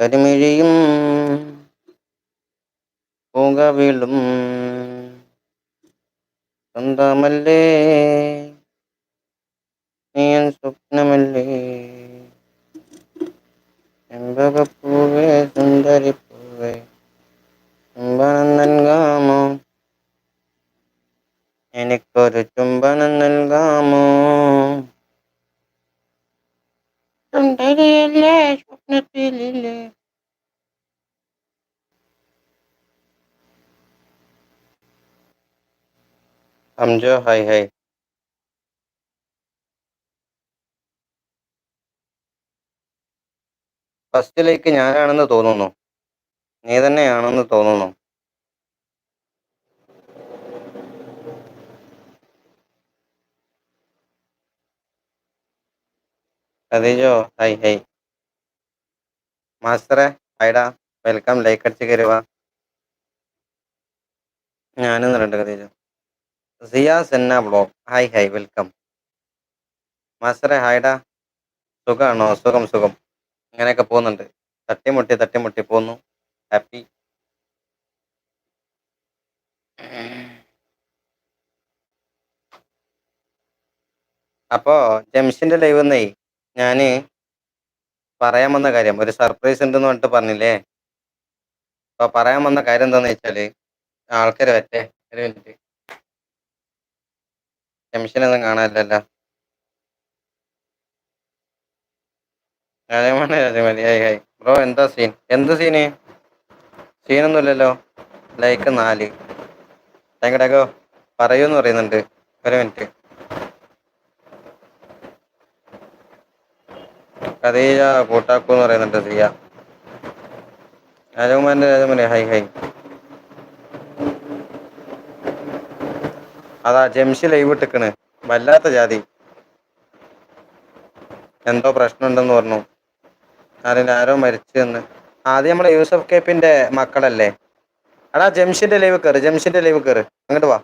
കരിമിഴിയും പുകവിളും സ്വന്തമല്ലേ നീയൻ സ്വപ്നമല്ലേ? ചെമ്പകപ്പൂവേ സുന്ദരിപ്പൂവേ ചുംബനം നൽകാമോ എനിക്കൊരു ചുംബനം നൽകാമോ സുന്ദരിയല്ലേ സ്വപ്നത്തിലില്ലേ സംജോ ഹായ് ഹായ് ഫസ്റ്റിലേക്ക് ഞാനാണെന്ന് തോന്നുന്നു. നീ തന്നെയാണെന്ന് തോന്നുന്നു. അതേജോ ഹായ് ഹായ് മാസ്റ്ററെ ഹൈഡാ വെൽക്കം. ലൈക്ക് അടിച്ച് കയറുക ഞാനും രണ്ട് കഥയിലോ. Siya Senna blog. Hi hi. Welcome. മാസ്റ്ററെ ഹായ്ഡാ സുഖമാണോ സുഖം സുഖം. ഇങ്ങനെയൊക്കെ പോകുന്നുണ്ട്. തട്ടിമുട്ടി തട്ടിമുട്ടി പോന്നു ഹാപ്പി. അപ്പോ ജംഷിന്റെ ലൈവ് എന്നേ ഞാൻ പറയാൻ വന്ന കാര്യം. ഒരു സർപ്രൈസ് ഉണ്ടെന്ന് പറഞ്ഞിട്ട് പറഞ്ഞില്ലേ? അപ്പൊ പറയാൻ വന്ന കാര്യം എന്താന്ന് വെച്ചാൽ ആൾക്കാര് വരട്ടെ ഒരു മിനിറ്റ് ടെൻഷനൊന്നും കാണാനില്ലല്ലോ. രാജമണി ബ്രോ എന്താ സീൻ എന്ത് സീന് സീനൊന്നുമില്ലല്ലോ ലൈക്ക് നാല്. ടേക്കോ പറയൂന്ന് പറയുന്നുണ്ട്. ഒരു മിനിറ്റ് കഥീജ കൂട്ടാക്കു എന്ന് പറയുന്നുണ്ട് സിയ രാജകുമാരന്റെ രാജകുമാരി ഹൈ ഹൈ. അതാ ജംഷി ലൈവ് ഇട്ടിക്കണ്. വല്ലാത്ത ജാതി. എന്തോ പ്രശ്നമുണ്ടെന്ന് പറഞ്ഞു. ആരെങ്കിലും ആരോ മരിച്ചു എന്ന് ആദ്യം നമ്മളെ യൂസഫ് കേപ്പിന്റെ മക്കളല്ലേ? അടാ ജംഷിന്റെ ലൈവ് കയറ് ജംഷിന്റെ ലൈവ് കയറ് അങ്ങോട്ട് വാ.